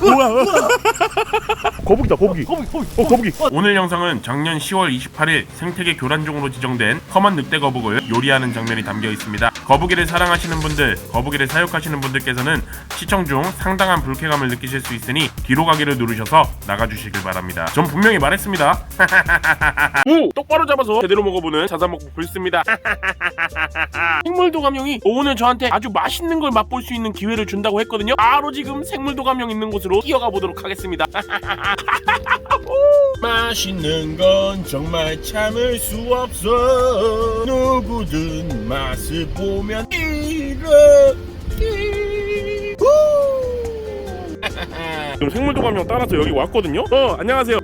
뭐야? 거북이다 거북이. 거북이 거북이 어 거북이. 오늘 영상은 작년 10월 28일 생태계 교란종으로 지정된 험한 늑대 거북을 요리하는 장면이 담겨 있습니다. 거북이를 사랑하시는 분들, 거북이를 사육하시는 분들께서는 시청 중 상당한 불쾌감을 느끼실 수 있으니 뒤로 가기를 누르셔서 나가주시길 바랍니다. 전 분명히 말했습니다. 오! 똑바로 잡아서 제대로 먹어보는 자사먹고 불습니다. 생물도 감형이 오늘 저한테 아주 맛있는 걸 맛볼 수 있는 기회를 준다고 했거든요. 바로 지금 생물도 감형 있는 곳으로 뛰어가 보도록 하겠습니다. 맛있는 건 정말 참을 수 없어. 누구든 맛을 보면 이렇게. 지금 생물도감형 따라서 여기 왔거든요? 어 안녕하세요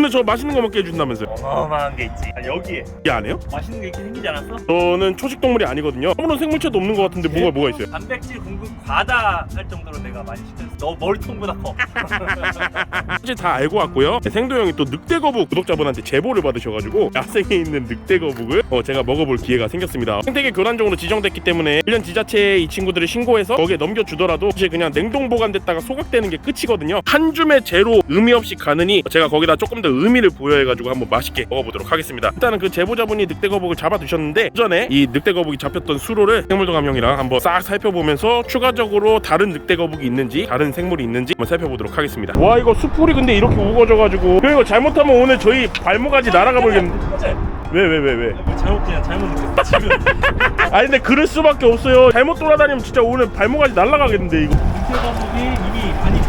오늘 저 맛있는 거 먹게 해준다면서요? 어마어마한 게 있지. 아, 여기에. 이게 안 해요? 맛있는 게 있긴 생기지 않았어? 저는 초식 동물이 아니거든요. 아무런 생물체도 없는 것 같은데 뭐가 뭐가 있어요? 단백질 공급 과다 할 정도로 내가 많이 시켰어. 너 머리통보다 커. 사실 다 알고 왔고요. 생도 형이 또 늑대 거북 구독자분한테 제보를 받으셔가지고 야생에 있는 늑대 거북을 어, 제가 먹어볼 기회가 생겼습니다. 생태계 교란종으로 지정됐기 때문에 일련 지자체에 이 친구들을 신고해서 거기에 넘겨주더라도 사실 그냥 냉동 보관됐다가 소각되는 게 끝이거든요. 한 줌의 재로 의미 없이 가느니 제가 거기다 조금 더 의미를 부여해가지고 한번 맛있게 먹어보도록 하겠습니다. 일단은 그 제보자분이 늑대 거북을 잡아두셨는데 그 전에 이 늑대 거북이 잡혔던 수로를 생물도감 형이랑 한번 싹 살펴보면서 추가적으로 다른 늑대 거북이 있는지 다른 생물이 있는지 한번 살펴보도록 하겠습니다. 와 이거 수풀이 근데 이렇게 우거져가지고. 이거 잘못하면 오늘 저희 발목까지 날아가 버리겠는데 왜왜 왜 왜, 뭐 잘못 그냥 잘못 지금. 아니 근데 그럴 수밖에 없어요. 잘못 돌아다니면 진짜 오늘 발목까지 날아가겠는데 이거. 늑대 거북이 이미 많이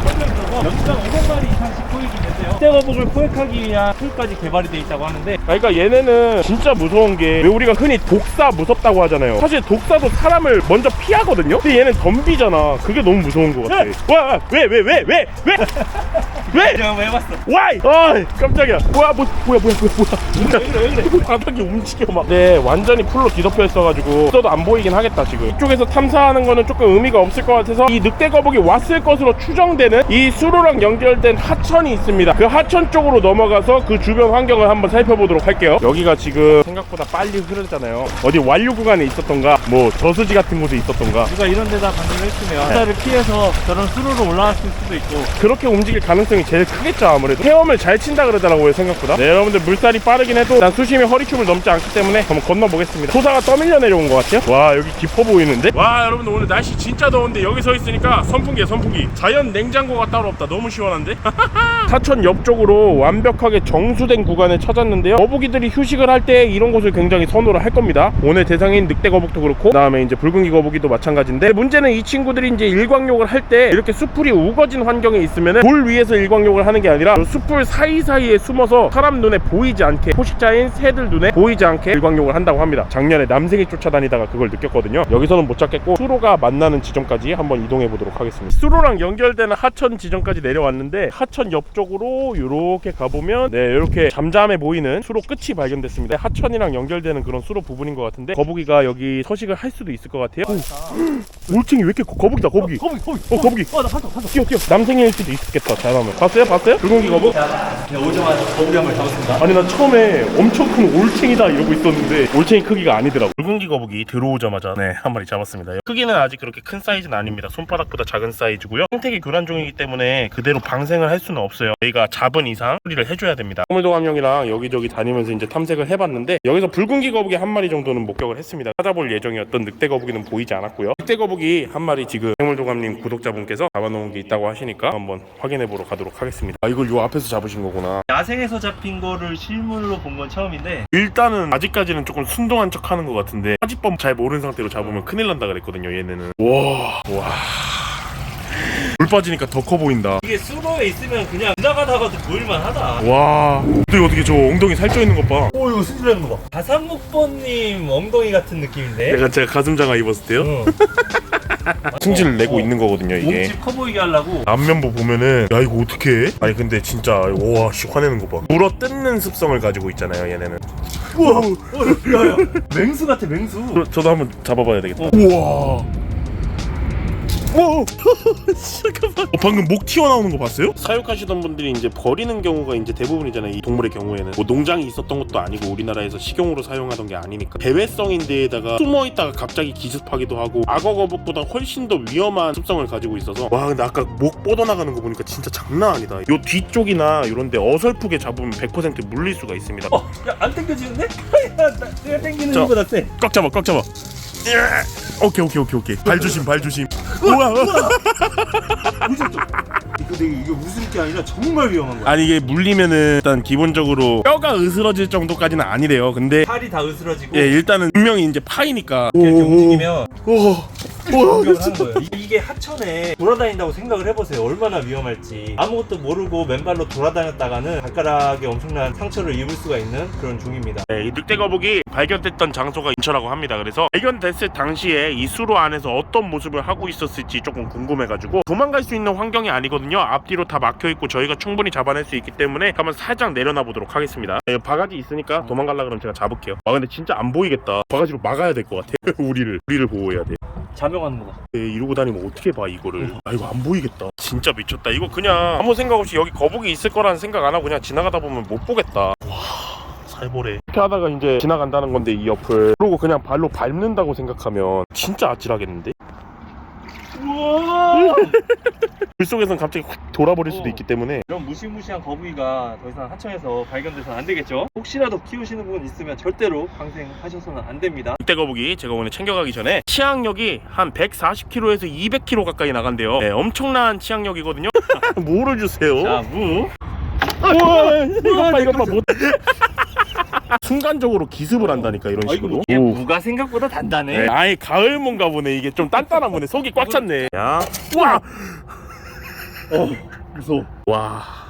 연간 500마리 이상씩 포획이 됐어요 늑대거북을 포획하기 위한 풀까지 개발이 돼 있다고 하는데 아, 그러니까 얘네는 진짜 무서운 게 왜 우리가 흔히 독사 무섭다고 하잖아요. 사실 독사도 사람을 먼저 피하거든요. 근데 얘는 덤비잖아. 그게 너무 무서운 것 같아. 와, 왜, 왜, 왜, 왜, 왜, 왜? 이제 한번 해봤어 와이! 아, 깜짝이야. 와, 뭐, 뭐야, 뭐야, 뭐야, 뭐야. 왜 그래 왜 그래 바닥이 움직여 막. 네, 완전히 풀로 뒤덮여 있어가지고 써도 안 보이긴 하겠다 지금. 이쪽에서 탐사하는 거는 조금 의미가 없을 것 같아서 이 늑대 거북이 왔을 것으로 추정되는 이 수 로랑 연결된 하천이 있습니다. 그 하천 쪽으로 넘어가서 그 주변 환경을 한번 살펴보도록 할게요. 여기가 지금 생각보다 빨리 흐르잖아요. 어디 완류 구간에 있었던가, 뭐 저수지 같은 곳에 있었던가. 누가 이런 데다 방문을 했으면 바다를 피해서 저런 수로로 올라갔을 수도 있고 그렇게 움직일 가능성이 제일 크겠죠 아무래도 헤엄을 잘 친다 그러더라고요 생각보다 네 여러분들 물살이 빠르긴 해도 난 수심이 허리춤을 넘지 않기 때문에 한번 건너보겠습니다 소사가 떠밀려 내려온 것 같아요 와 여기 깊어 보이는데 와 여러분들 오늘 날씨 진짜 더운데 여기 서 있으니까 선풍기야 선풍기 자연 냉장고가 따로 없다 너무 시원한데? 사천 옆쪽으로 완벽하게 정수된 구간을 찾았는데요. 거북이들이 휴식을 할 때 이런 곳을 굉장히 선호를 할 겁니다. 오늘 대상인 늑대 거북도 그렇고 그 다음에 이제 붉은기 거북이도 마찬가지인데 문제는 이 친구들이 이제 일광욕을 할 때 이렇게 수풀이 우거진 환경에 있으면은 돌 위에서 일광욕을 하는 게 아니라 그 수풀 사이사이에 숨어서 사람 눈에 보이지 않게 포식자인 새들 눈에 보이지 않게 일광욕을 한다고 합니다. 작년에 남생이 쫓아다니다가 그걸 느꼈거든요. 여기서는 못 찾겠고 수로가 만나는 지점까지 한번 이동해 보도록 하겠습니다. 수로랑 연결되는 하천 지점 까지 내려왔는데 하천 옆쪽으로 이렇게 가보면 네 이렇게 잠잠해 보이는 수로 끝이 발견됐습니다. 하천이랑 연결되는 그런 수로 부분인 것 같은데 거북이가 여기 서식을 할 수도 있을 것 같아요. 오, 올챙이 왜 이렇게 커? 거북이다 거북이. 거북이 거북이. 어 거북이. 어나 봤어 봤어. 뛰어 뛰어. 남생일 수도 있겠다 잘하면. 봤어요 봤어요? 붉은기 거북? 그냥 오자마자 거북이 한 마리 잡았습니다. 아니 나 처음에 엄청 큰 올챙이다 이러고 있었는데 올챙이 크기가 아니더라고. 붉은기 거북이 들어오자마자 네 한 마리 잡았습니다. 크기는 아직 그렇게 큰 사이즈는 아닙니다. 손바닥보다 작은 사이즈고요. 생태계 교란 종이기 때문에 그대로 방생을 할 수는 없어요. 저희가 잡은 이상 처리를 해줘야 됩니다. 호물도감형이랑 여기저기 다니면서 이제 탐색을 해봤는데 여기서 붉은기 거북이 한 마리 정도는 목격을 했습니다. 찾아볼 예정이었던 늑대 거북이는 보이지 않았고요. 늑대 거북이 한 마리 지금 생물도감님 구독자분께서 잡아놓은 게 있다고 하시니까 한번 확인해 보러 가도록 하겠습니다. 아 이걸 요 앞에서 잡으신 거구나. 야생에서 잡힌 거를 실물로 본 건 처음인데 일단은 아직까지는 조금 순동한 척 하는 것 같은데 사지법 잘 모르는 상태로 잡으면 큰일 난다 그랬거든요 얘네는. 와. 와. 물 빠지니까 더 커 보인다. 이게 수로에 있으면 그냥 지나가다가도 보일만 하다. 와. 근데 어떻게 저 엉덩이 살쪄 있는 것 봐. 오 이거 수술하는 거 봐. 가상목번님 엉덩이 같은 느낌인데? 내가 제가 가슴 장화 입었을 때요? 응. 승질을 내고 어. 있는 거거든요 이게. 몸집 커 보이게 하려고. 앞면부 보면은 야 이거 어떻게 해? 아니 근데 진짜 와 씨 화내는 거봐. 물어 뜯는 습성을 가지고 있잖아요 얘네는. 우와. 어, 야야. 맹수 같아 맹수. 저, 저도 한번 잡아봐야 되겠다. 어. 우와 와 잠깐만 어, 방금 목 튀어나오는 거 봤어요? 사육하시던 분들이 이제 버리는 경우가 이제 대부분이잖아요. 이 동물의 경우에는 뭐 농장이 있었던 것도 아니고 우리나라에서 식용으로 사용하던 게 아니니까 배회성인 데에다가 숨어 있다가 갑자기 기습하기도 하고 악어 거북보다 훨씬 더 위험한 습성을 가지고 있어서 와 근데 아까 목 뻗어나가는 거 보니까 진짜 장난 아니다. 요 뒤쪽이나 이런데 어설프게 잡으면 100% 물릴 수가 있습니다. 어, 야, 안 당겨지는데? 야, 나, 내가 당기는 저- 것보다 세. 꽉 잡아 꽉 잡아 예. 오케이 오케이 오케이 오케이 발 조심 발 조심 우와 무섭죠? 근데 이게 웃을 게 아니라 정말 위험한 거야. 아니 이게 물리면은 일단 기본적으로 뼈가 으스러질 정도까지는 아니래요. 근데 팔이 다 으스러지고 예 일단은 분명히 이제 파이니까 이렇게 움직이면 오 공격을 하는 거예요. 이- 이게 하천에 돌아다닌다고 생각을 해보세요. 얼마나 위험할지. 아무것도 모르고 맨발로 돌아다녔다가는 발가락에 엄청난 상처를 입을 수가 있는 그런 종입니다. 네, 이 늑대 거북이 발견됐던 장소가 인천라고 합니다. 그래서 발견됐을 당시에 이 수로 안에서 어떤 모습을 하고 있었을지 조금 궁금해가지고 도망갈 수 있는 환경이 아니거든요. 앞뒤로 다 막혀 있고 저희가 충분히 잡아낼 수 있기 때문에 한번 살짝 내려놔 보도록 하겠습니다. 네, 바가지 있으니까 도망갈라 그러면 제가 잡을게요. 아 근데 진짜 안 보이겠다. 바가지로 막아야 될 것 같아. 우리를 우리를 보호해야 돼. 자명하는 거다. 네, 이러고 다니면 어떻게 봐 이거를? 아 이거 안 보이겠다. 진짜 미쳤다. 이거 그냥 아무 생각 없이 여기 거북이 있을 거라는 생각 안 하고 그냥 지나가다 보면 못 보겠다. 와 살벌해. 이렇게 하다가 이제 지나간다는 건데 이 옆을 그러고 그냥 발로 밟는다고 생각하면 진짜 아찔하겠는데 우와! 물 속에선 갑자기 훅 돌아버릴 수도 어. 있기 때문에 이런 무시무시한 거북이가 더 이상 하천에서 발견돼서는 안 되겠죠? 혹시라도 키우시는 분 있으면 절대로 방생하셔서는 안 됩니다. 늑대 거북이 제가 오늘 챙겨가기 전에 치악력이 한 140km에서 200km 가까이 나간대요 네, 엄청난 치악력이거든요 뭐를 주세요 자, 무. 우와, 이것 봐 이것 봐 못. 순간적으로 기습을 한다니까 이런 식으로. 이게 오. 무가 생각보다 단단해. 네, 아예 가을몬가 보네 이게 좀 단단한 보네 속이 꽉 찼네. 야, 와, 어, 무서워. 와.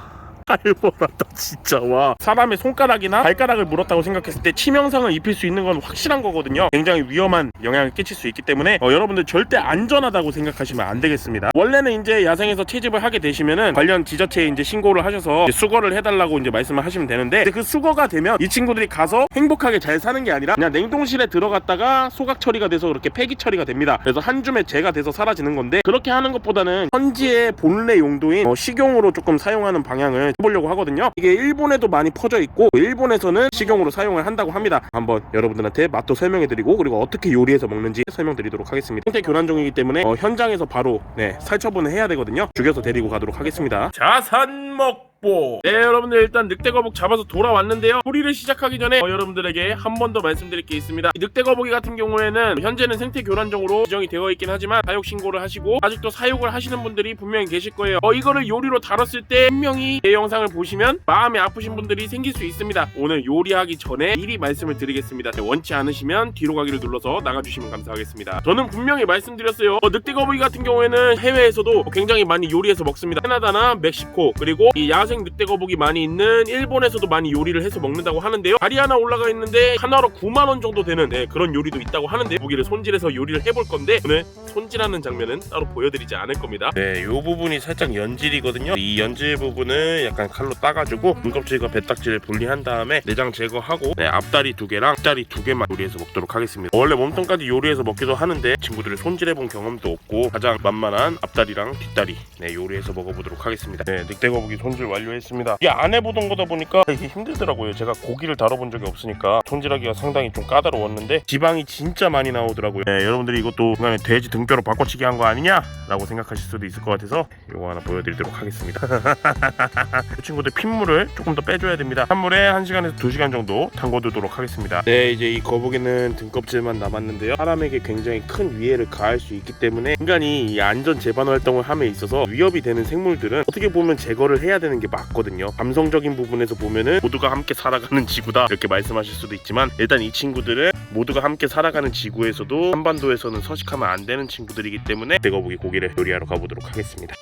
살벌하다 진짜. 와. 사람의 손가락이나 발가락을 물었다고 생각했을 때 치명상을 입힐 수 있는 건 확실한 거거든요. 굉장히 위험한 영향을 끼칠 수 있기 때문에 어, 여러분들 절대 안전하다고 생각하시면 안 되겠습니다. 원래는 이제 야생에서 채집을 하게 되시면은 관련 지자체에 이제 신고를 하셔서 이제 수거를 해달라고 이제 말씀을 하시면 되는데 그 수거가 되면 이 친구들이 가서 행복하게 잘 사는 게 아니라 그냥 냉동실에 들어갔다가 소각 처리가 돼서 그렇게 폐기 처리가 됩니다. 그래서 한 줌의 재가 돼서 사라지는 건데 그렇게 하는 것보다는 현지의 본래 용도인 어, 식용으로 조금 사용하는 방향을 해보려고 하거든요. 이게 일본에도 많이 퍼져 있고 일본에서는 식용으로 사용을 한다고 합니다. 한번 여러분들한테 맛도 설명해드리고 그리고 어떻게 요리해서 먹는지 설명드리도록 하겠습니다. 생태 교란종이기 때문에 어, 현장에서 바로 네, 살처분을 해야 되거든요. 죽여서 데리고 가도록 하겠습니다. 자산 먹 뽀. 네 여러분들 일단 늑대 거북 잡아서 돌아왔는데요. 소리를 시작하기 전에 어, 여러분들에게 한 번 더 말씀드릴 게 있습니다. 이 늑대 거북이 같은 경우에는 현재는 생태 교란종으로 지정이 되어 있긴 하지만 사육 신고를 하시고 아직도 사육을 하시는 분들이 분명히 계실 거예요. 어 이거를 요리로 다뤘을 때 분명히 제 영상을 보시면 마음이 아프신 분들이 생길 수 있습니다. 오늘 요리하기 전에 미리 말씀을 드리겠습니다. 네, 원치 않으시면 뒤로 가기를 눌러서 나가주시면 감사하겠습니다. 저는 분명히 말씀드렸어요. 어, 늑대 거북이 같은 경우에는 해외에서도 굉장히 많이 요리해서 먹습니다. 캐나다나 멕시코 그리고 이 야생 늑대거북이 많이 있는 일본에서도 많이 요리를 해서 먹는다고 하는데요. 다리 하나 올라가 있는데 하나로 9만 원 정도 되는 네, 그런 요리도 있다고 하는데 고기를 손질해서 요리를 해볼 건데 오늘 손질하는 장면은 따로 보여드리지 않을 겁니다. 네, 요 부분이 살짝 연질이거든요. 이 연질 부분을 약간 칼로 따가지고 등껍질과 배딱지를 분리한 다음에 내장 제거하고 네, 앞다리 두 개랑 뒷다리 두 개만 요리해서 먹도록 하겠습니다. 원래 몸통까지 요리해서 먹기도 하는데 친구들이 손질해본 경험도 없고 가장 만만한 앞다리랑 뒷다리 네, 요리해서 먹어보도록 하겠습니다. 네, 늑대거북이 손질 완료 했습니다. 이게 안 해보던 거다 보니까 이게 힘들더라고요. 제가 고기를 다뤄본 적이 없으니까 손질하기가 상당히 좀 까다로웠는데 지방이 진짜 많이 나오더라고요. 네, 여러분들이 이것도 중간에 돼지 등뼈로 바꿔치기 한 거 아니냐? 라고 생각하실 수도 있을 것 같아서 이거 하나 보여드리도록 하겠습니다. 그 친구들 핏물을 조금 더 빼줘야 됩니다. 한물에 1시간에서 2시간 정도 담궈두도록 하겠습니다. 네 이제 이 거북이는 등껍질만 남았는데요. 사람에게 굉장히 큰 위해를 가할 수 있기 때문에 인간이 이 안전 재반 활동을 함에 있어서 위협이 되는 생물들은 어떻게 보면 제거를 해야 되는 게 맞거든요. 감성적인 부분에서 보면은 모두가 함께 살아가는 지구다 이렇게 말씀하실 수도 있지만 일단 이 친구들은 모두가 함께 살아가는 지구에서도 한반도에서는 서식하면 안 되는 친구들이기 때문에 대거북이 고기를 요리하러 가보도록 하겠습니다.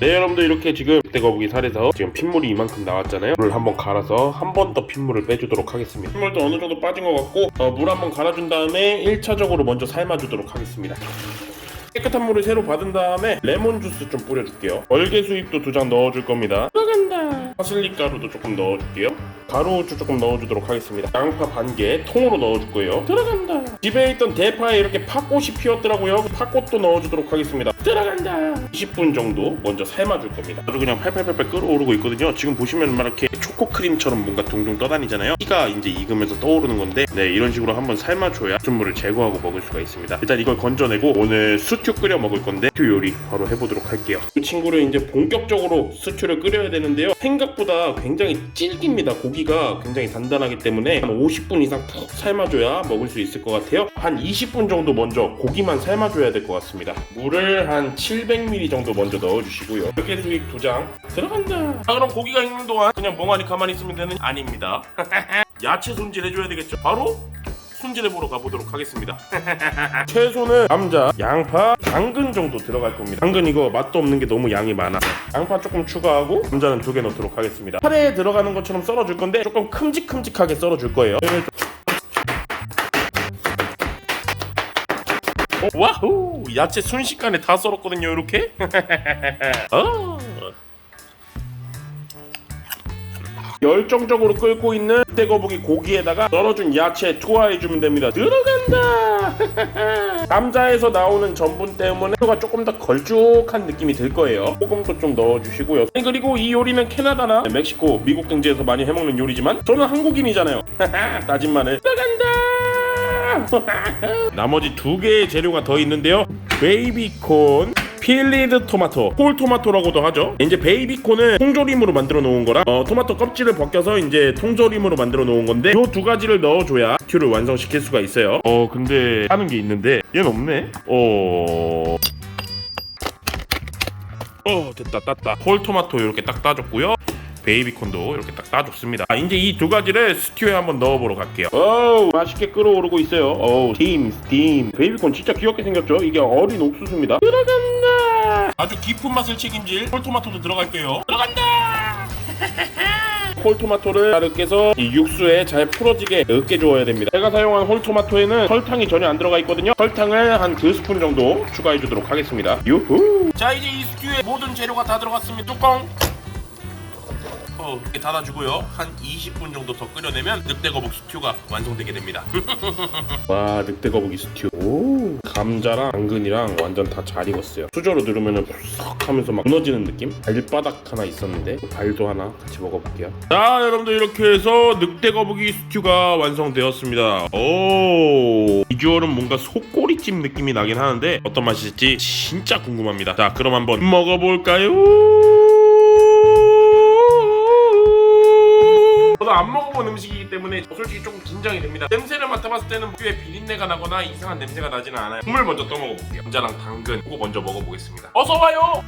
네 여러분들 이렇게 지금 대거북이 살에서 지금 핏물이 이만큼 나왔잖아요. 물을 한번 갈아서 한 번 더 핏물을 빼주도록 하겠습니다. 핏물도 어느 정도 빠진 것 같고 어, 물 한번 갈아준 다음에 1차적으로 먼저 삶아주도록 하겠습니다 깨끗한 물을 새로 받은 다음에 레몬 주스 좀 뿌려줄게요. 얼개 수잎도 두 장 넣어줄 겁니다. 들어간다. 파슬리 가루도 조금 넣어줄게요. 가루우추 조금 넣어주도록 하겠습니다. 양파 반 개 통으로 넣어줄 거예요. 들어간다. 집에 있던 대파에 이렇게 팥꽃이 피었더라고요. 그 팥꽃도 넣어주도록 하겠습니다. 들어간다. 20분 정도 먼저 삶아줄 겁니다. 아주 그냥 팔팔팔팔 끓어오르고 있거든요. 지금 보시면 막 이렇게 초코 크림처럼 뭔가 둥둥 떠다니잖아요. 피가 이제 익으면서 떠오르는 건데, 네 이런 식으로 한번 삶아줘야 수물을 제거하고 먹을 수가 있습니다. 일단 이걸 건져내고 오늘 스튜 끓여 먹을 건데 스튜 요리 바로 해보도록 할게요. 이 친구를 이제 본격적으로 스튜를 끓여야 되는데요. 생각 보다 굉장히 질깁니다. 고기가 굉장히 단단하기 때문에 한 50분 이상 푹 삶아줘야 먹을 수 있을 것 같아요. 한 20분 정도 먼저 고기만 삶아줘야 될 것 같습니다. 물을 한 700ml 정도 먼저 넣어주시고요. 이렇게 수익 두장 들어간다. 아 그럼 고기가 익는 동안 그냥 멍하니 가만히 있으면 되는 아닙니다. 야채 손질 해줘야 되겠죠. 바로 손질해 보러 가보도록 하겠습니다. 채소는 감자, 양파, 당근 정도 들어갈 겁니다. 당근 이거 맛도 없는 게 너무 양이 많아. 양파 조금 추가하고 감자는 두 개 넣도록 하겠습니다. 카레에 들어가는 것처럼 썰어줄 건데 조금 큼직큼직하게 썰어줄 거예요. 어, 와우! 야채 순식간에 다 썰었거든요, 이렇게. 어. 열정적으로 끓고 있는 대거북이 고기에다가 썰어준 야채 투하해주면 됩니다. 들어간다! 감자에서 나오는 전분 때문에 가 조금 더 걸쭉한 느낌이 들 거예요. 소금도 좀 넣어주시고요. 그리고 이 요리는 캐나다나 멕시코, 미국 등지에서 많이 해먹는 요리지만 저는 한국인이잖아요. 다진 마늘 들어간다! 나머지 두 개의 재료가 더 있는데요. 베이비콘, 필리드 토마토, 홀 토마토라고도 하죠. 이제 베이비콘은 통조림으로 만들어 놓은 거라 어, 토마토 껍질을 벗겨서 이제 통조림으로 만들어 놓은 건데 이 두 가지를 넣어줘야 튜를 완성시킬 수가 있어요. 어 근데 하는 게 있는데 얘는 없네. 어. 어 됐다 땄다. 홀 토마토 이렇게 딱 따줬고요. 베이비콘도 이렇게 딱 따줬습니다. 아, 이제 이 두 가지를 스튜에 한번 넣어보러 갈게요. 어우 맛있게 끓어오르고 있어요. 어우 스팀 스팀. 베이비콘 진짜 귀엽게 생겼죠? 이게 어린 옥수수입니다. 들어간다 아주 깊은 맛을 책임질 홀 토마토도 들어갈게요 들어간다 홀토마토를 잘 으깨서 이 육수에 잘 풀어지게 으깨줘야 됩니다. 제가 사용한 홀토마토에는 설탕이 전혀 안 들어가 있거든요. 설탕을 한 두 스푼 정도 추가해 주도록 하겠습니다. 유후! 자 이제 이 스튜에 모든 재료가 다 들어갔습니다. 뚜껑! 어, 이렇게 닫아주고요. 한 20분 정도 더 끓여내면 늑대 거북 스튜가 완성되게 됩니다. 와 늑대 거북이 스튜. 오 감자랑 당근이랑 완전 다 잘 익었어요. 수저로 누르면은 푸석 하면서 막 무너지는 느낌? 발바닥 하나 있었는데 그 발도 하나 같이 먹어볼게요. 자 여러분들 이렇게 해서 늑대 거북이 스튜가 완성되었습니다. 오 비주얼은 뭔가 속꼬리찜 느낌이 나긴 하는데 어떤 맛일지 진짜 궁금합니다. 자 그럼 한번 먹어볼까요? 저도 안 먹어본 음식이기 때문에 솔직히 조금 긴장이 됩니다. 냄새를 맡아봤을 때는 꽤 비린내가 나거나 이상한 냄새가 나지는 않아요. 국물 먼저 떠 먹어볼게요. 감자랑 당근 이거 먼저 먹어보겠습니다. 어서 와요.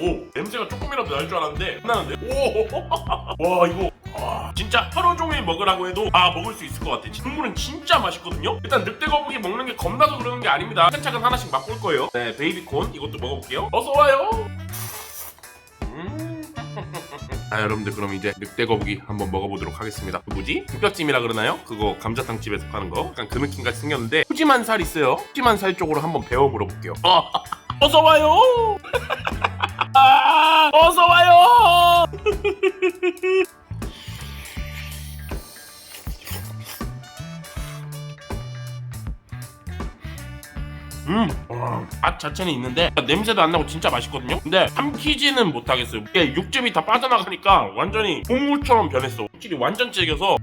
오 냄새가 조금이라도 날 줄 알았는데 안 나는데 오와 이거 와, 진짜 하루 종일 먹으라고 해도 아 먹을 수 있을 것 같아. 국물은 진짜 맛있거든요. 일단 늑대 거북이 먹는 게 겁나서 그러는 게 아닙니다. 차근차근 하나씩 맛볼 거예요. 네 베이비콘 이것도 먹어볼게요. 어서 와요. 음. 아 여러분들 그럼 이제 늑대 거북이 한번 먹어보도록 하겠습니다. 그 뭐지? 흑뼈찜이라 그러나요? 그거 감자탕 집에서 파는 거. 약간 그 느낌 같이 생겼는데 푸짐한 살 있어요. 푸짐한 살 쪽으로 한번 배워 물어볼게요. 어, 어서 와요. 아, 어서 와요. 음, 와, 맛 자체는 있는데 냄새도 안 나고 진짜 맛있거든요. 근데 삼키지는 못하겠어요. 이게 육즙이 다 빠져나가니까 완전히 국물처럼 변했어. 확실히 완전 질겨서.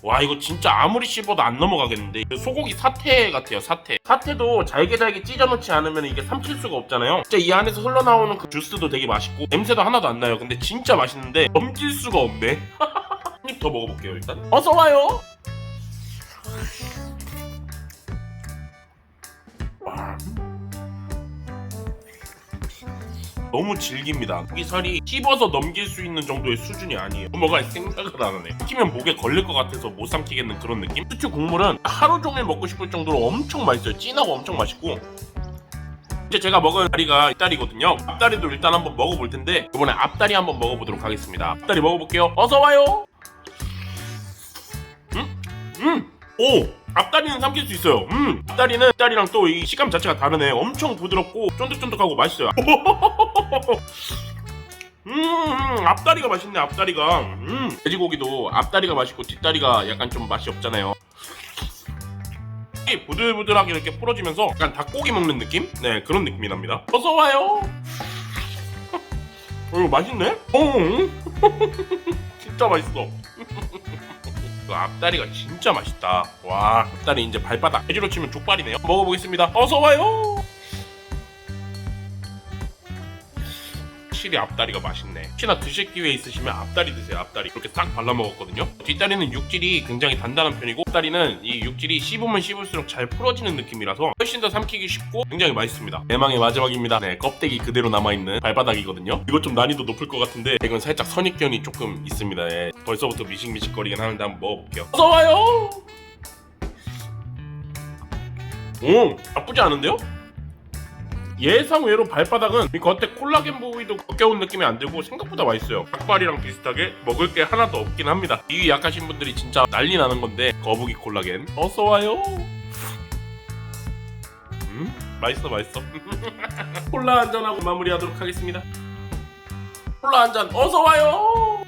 와 이거 진짜 아무리 씹어도 안 넘어가겠는데. 소고기 사태 같아요 사태. 사태도 잘게 잘게 찢어놓지 않으면 이게 삼킬 수가 없잖아요. 진짜 이 안에서 흘러나오는 그 주스도 되게 맛있고 냄새도 하나도 안 나요. 근데 진짜 맛있는데 넘길 수가 없네. 한 입 더 먹어볼게요 일단. 어서 와요 너무 질깁니다. 이 살이 씹어서 넘길 수 있는 정도의 수준이 아니에요. 뭐가 생각을 안 하네. 삼키면 목에 걸릴 것 같아서 못 삼키겠는 그런 느낌? 스튜 국물은 하루 종일 먹고 싶을 정도로 엄청 맛있어요. 진하고 엄청 맛있고. 이제 제가 먹은 다리가 뒷다리거든요. 앞다리도 일단 한번 먹어볼 텐데 이번에 앞다리 한번 먹어보도록 하겠습니다. 앞다리 먹어볼게요. 어서 와요. 음, 음, 오, 앞다리는 삼킬 수 있어요. 음, 앞다리는 앞다리랑 또 이 식감 자체가 다르네. 엄청 부드럽고 쫀득쫀득하고 맛있어요. 음, 앞다리가 맛있네. 앞다리가. 음, 돼지고기도 앞다리가 맛있고 뒷다리가 약간 좀 맛이 없잖아요. 이 부들부들하게 이렇게 풀어지면서 약간 닭고기 먹는 느낌? 네, 그런 느낌이 납니다. 어서 와요. 어, 맛있네? 어, 진짜 맛있어. 그 앞다리가 진짜 맛있다. 와, 앞다리 이제 발바닥. 돼지로 치면 족발이네요. 먹어보겠습니다. 어서 와요. 확실히 앞다리가 맛있네. 혹시나 드실 기회 있으시면 앞다리 드세요. 앞다리 이렇게 싹 발라 먹었거든요. 뒷다리는 육질이 굉장히 단단한 편이고 앞다리는 이 육질이 씹으면 씹을수록 잘 풀어지는 느낌이라서 훨씬 더 삼키기 쉽고 굉장히 맛있습니다. 대망의 마지막입니다. 네, 껍데기 그대로 남아있는 발바닥이거든요. 이거 좀 난이도 높을 것 같은데 이건 살짝 선입견이 조금 있습니다. 예. 벌써부터 미식미식거리긴 하는데 한번 먹어볼게요. 어서 와요. 오, 나쁘지 않은데요? 예상 외로 발바닥은 이 겉에 콜라겐 부위도 벗겨온 느낌이 안 들고 생각보다 맛있어요. 닭발이랑 비슷하게 먹을 게 하나도 없긴 합니다. 이 약하신 분들이 진짜 난리 나는 건데 거북이 콜라겐 어서 와요. 음 맛있어 맛있어. 콜라 한 잔하고 마무리하도록 하겠습니다. 콜라 한 잔 어서 와요.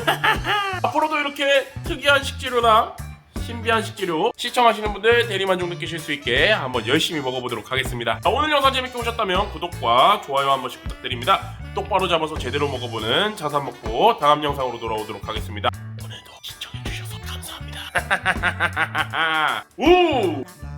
앞으로도 이렇게 특이한 식재료나 신비한 식재료 시청하시는 분들 대리만족 느끼실 수 있게 한번 열심히 먹어보도록 하겠습니다. 자, 오늘 영상 재밌게 보셨다면 구독과 좋아요 한 번씩 부탁드립니다. 똑바로 잡아서 제대로 먹어보는 자산 먹고 다음 영상으로 돌아오도록 하겠습니다. 오늘도 시청해주셔서 감사합니다. 오!